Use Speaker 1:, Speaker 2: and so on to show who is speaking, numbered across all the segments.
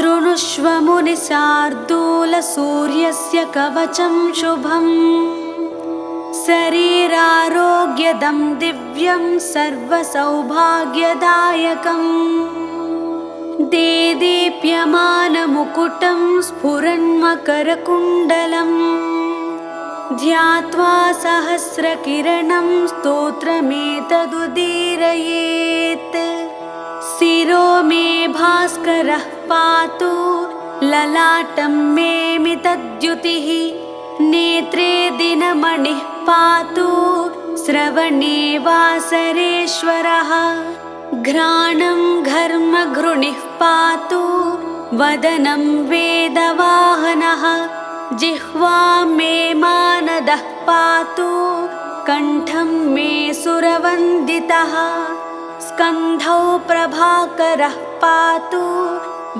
Speaker 1: शृणुष्व मुनिशार्दूलसूर्यस्य कवचं शुभम् शरीरारोग्यदं दिव्यं सर्वसौभाग्यदायकम् देदीप्यमानमुकुटं स्फुरन्मकरकुण्डलम्। ध्यात्वा सहस्रकिरणं स्तोत्रमेतदुदीरयेत् शिरो मे भास्करः पातु ललाटं मे मितद्युतिः नेत्रे दिनमणिः पातु श्रवणे वासरेश्वरः। घ्राणं घर्मघृणिः पातु वदनं वेदवाहनः जिह्वां मे मानदः पातु कण्ठं मे सुरवन्दितः स्कन्धौ प्रभाकरः पातु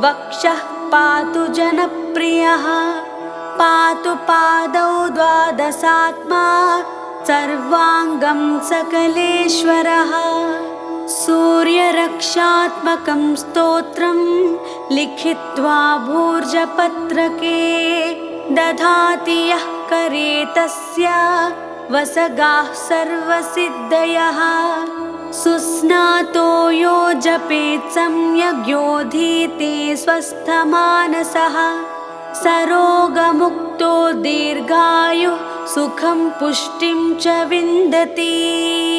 Speaker 1: वक्षः पातु जनप्रियः। पातु पादौ द्वादशात्मा सर्वाङ्गं सकलेश्वरः। सूर्यरक्षात्मकं स्तोत्रं लिखित्वा भूर्जपत्रके दधाति यः करे तस्य वसगाः सर्वसिद्धयः सुस्नातो यो जपेत् सम्यग्योधीते स्वस्थमानसः। सरोगमुक्तो दीर्घायुः सुखं पुष्टिं च विन्दति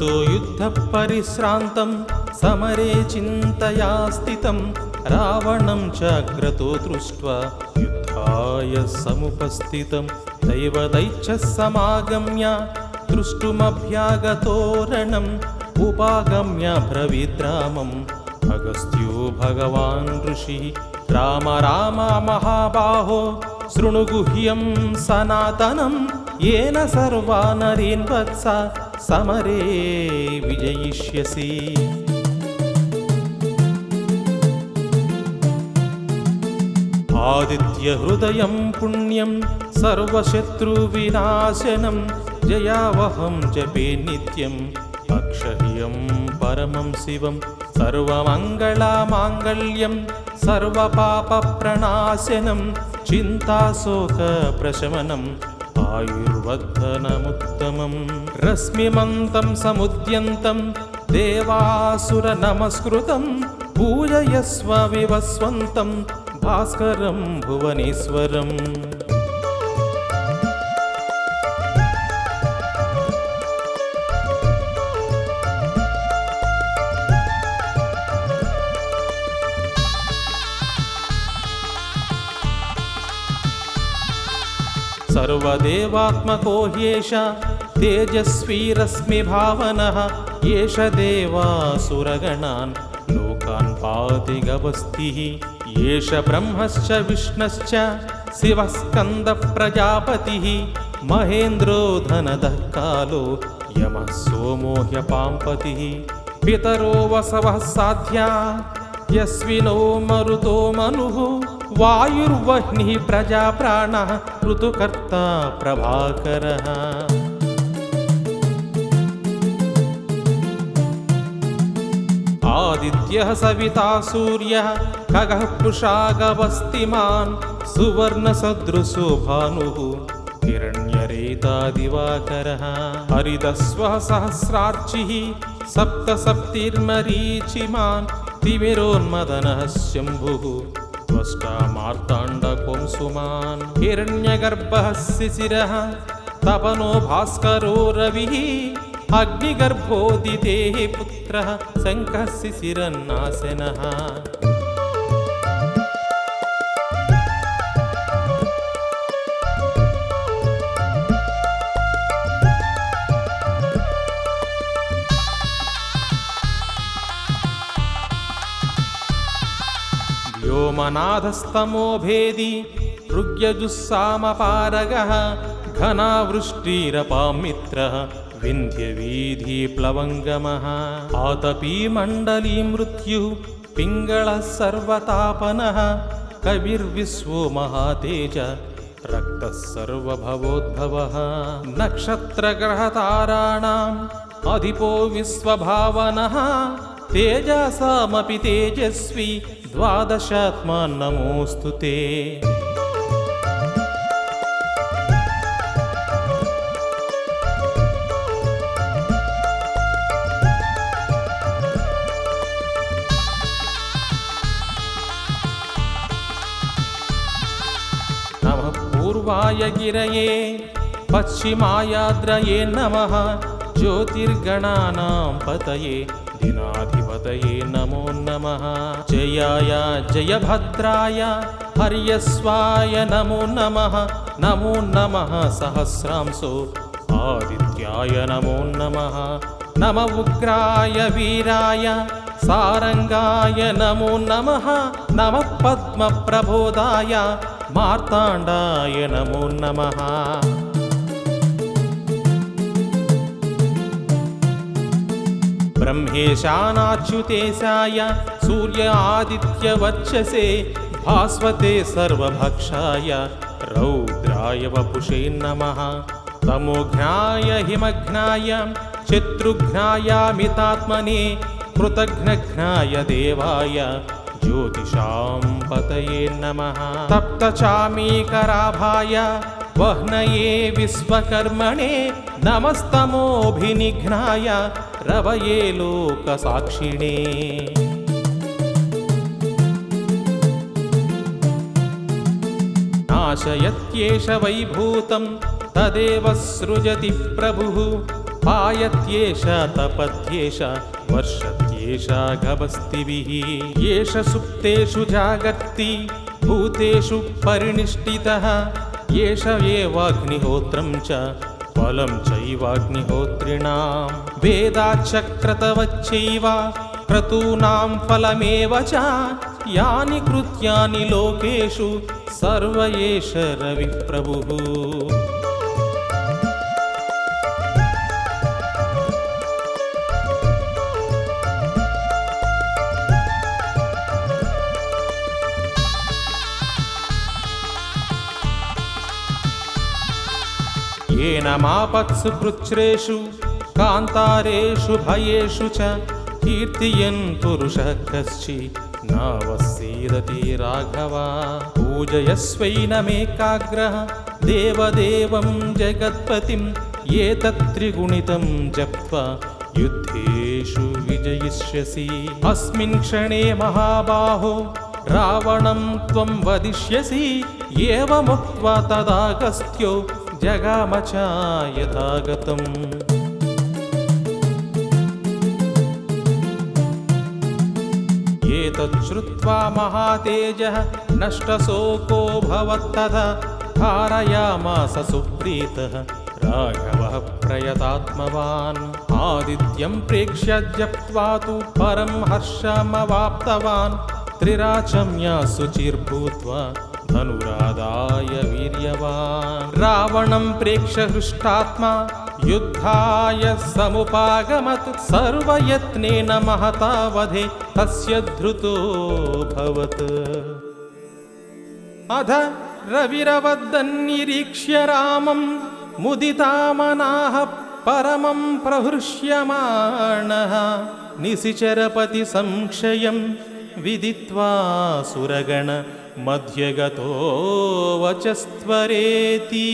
Speaker 2: ततो युद्धपरिश्रान्तं समरे चिन्तया स्थितं रावणं च दृष्ट्वा युद्धाय समुपस्थितं। दैवदैच्छः समागम्य दृष्टुमभ्यागतोरणम् उपागम्य ब्रवीद्रामम् अगस्त्यो भगवान् ऋषिः राम राम महाबाहो। शृणु गुह्यं सनातनं येन सर्वा नरीन् समरे विजयिष्यसि। आदित्यहृदयं पुण्यं सर्वशत्रुविनाशनं जयावहं जपे नित्यम् अक्षह्यं परमं शिवं सर्वमङ्गलामाङ्गल्यं सर्वपापप्रणाशनं चिन्ताशोकप्रशमनम् आयुर्वर्धनमुत्तमं रश्मिमन्तं समुद्यन्तं देवासुरनमस्कृतं पूजयस्व विवस्वन्तं भास्करं भुवनेश्वरम् सर्वदेवात्मको ह्येष तेजस्वीरश्मि भावनः एष देवासुरगणान् लोकान् पाति गवस्थिः एष ब्रह्मश्च विष्णश्च शिवः स्कन्दप्रजापतिः महेन्द्रो धनदः कालो यमः सोमो ह्यपाम्पतिः पितरो वसवः साध्या। यस्विनो मरुतो मनुः वायुर्वह्निः प्रजाप्राणः ऋतुकर्ता प्रभाकरः। आदित्यः सविता सूर्यः खगः पुषागवस्तिमान् सुवर्णसदृशो भानुः हिरण्यरेतादिवाकरः हरिदस्वः सहस्रार्चिः सप्तसप्तिर्मरीचिमान् तिमिरोन्मदनः शम्भुः त्वष्टा तपनो भास्करो रवि। अग्निगर्भोदितेः पुत्रः शङ्खः शिशिरन्नाशनः అనాథస్తమోభేది ఋగ్యజుస్సామపారగ ఘనావృష్టిరపామిత్ర వింధ్యవీధి ప్లవంగమ ఆతపీ మండలీ మృత్యు పింగళ సర్వతాపన కవిర్విశ్వో మహాతేజ రక్త సర్వభవోద్భవ నక్షత్రగ్రహతారాణం అధిపో విశ్వభావన తేజసామపి తేజస్వి द्वादशात्मा नमोऽस्तु ते। नमः पूर्वाय गिरये पश्चिमायाद्रये नमः ज्योतिर्गणानां पतये दिनाधिपतये नमो नमः। जयाय जयभद्राय हर्यस्वाय नमो नमः। नमो नमः सहस्रांसो। आदित्याय नमो नमः। नम उग्राय वीराय सारङ्गाय नमो नमः। नमः पद्मप्रबोधाय मार्ताण्डाय नमो नमः ब्रह्मेशानाच्युतेशाय सूर्य आदित्यवक्षसे भास्वते सर्वभक्षाय रौद्राय वपुषे नमः। तमोघ्नाय हिमघ्नाय शत्रुघ्नायामितात्मने कृतघ्नघ्नाय देवाय ज्योतिषां पतये नमः। तप्तचामीकराभाय वह्नये विश्वकर्मणे नमस्तमोऽभिनिघ्नाय रवये लोकसाक्षिणे। नाशयत्येष वैभूतं तदेव सृजति प्रभुः पायत्येष तपत्येष वर्षत्येष गभस्तिभिः एष सुप्तेषु जागर्ति भूतेषु परिनिष्ठितः एष एवाग्निहोत्रं च బలం చైవాగ్నిహోత్రిణాం వేదాచక్రతవచ్చైవ క్రతూనాం ఫలమేవ చ. యాని కృత్యాని లోకేషు సర్వ రవి ప్రభుః येन मापत्सु कृच्छ्रेषु कान्तारेषु भयेषु च कीर्तियन् पुरुषः कश्चि नावसीदति राघव पूजयस्वैनमेकाग्रः देवदेवं जगत्पतिं एतत्त्रिगुणितं जप्त्वा युद्धेषु विजयिष्यसि। अस्मिन् क्षणे महाबाहो रावणं त्वं वदिष्यसि एवमुक्त्वा तदागस्त्यो जगाम च यथागतम् एतच्छ्रुत्वा महातेजः नष्टशोको भवत्तथा। धारयामास सुप्रीतः राघवः प्रयतात्मवान्। आदित्यं प्रेक्ष्य जप्त्वा तु परं हर्षमवाप्तवान्। त्रिराचम्या शुचिर्भूत्वा धनुरादाय वीर्यवान्। रावणं प्रेक्ष्य हृष्टात्मा युद्धाय समुपागमत्। सर्वयत्नेन महता वधे तस्य धृतो भवत्। अध रविरवदन्निरीक्ष्य रामं मुदितामनाः परमं प्रहृष्यमाणः। निशिचरपति संक्षयं विदित्वा सुरगण मध्यगतो वचस्त्वरेति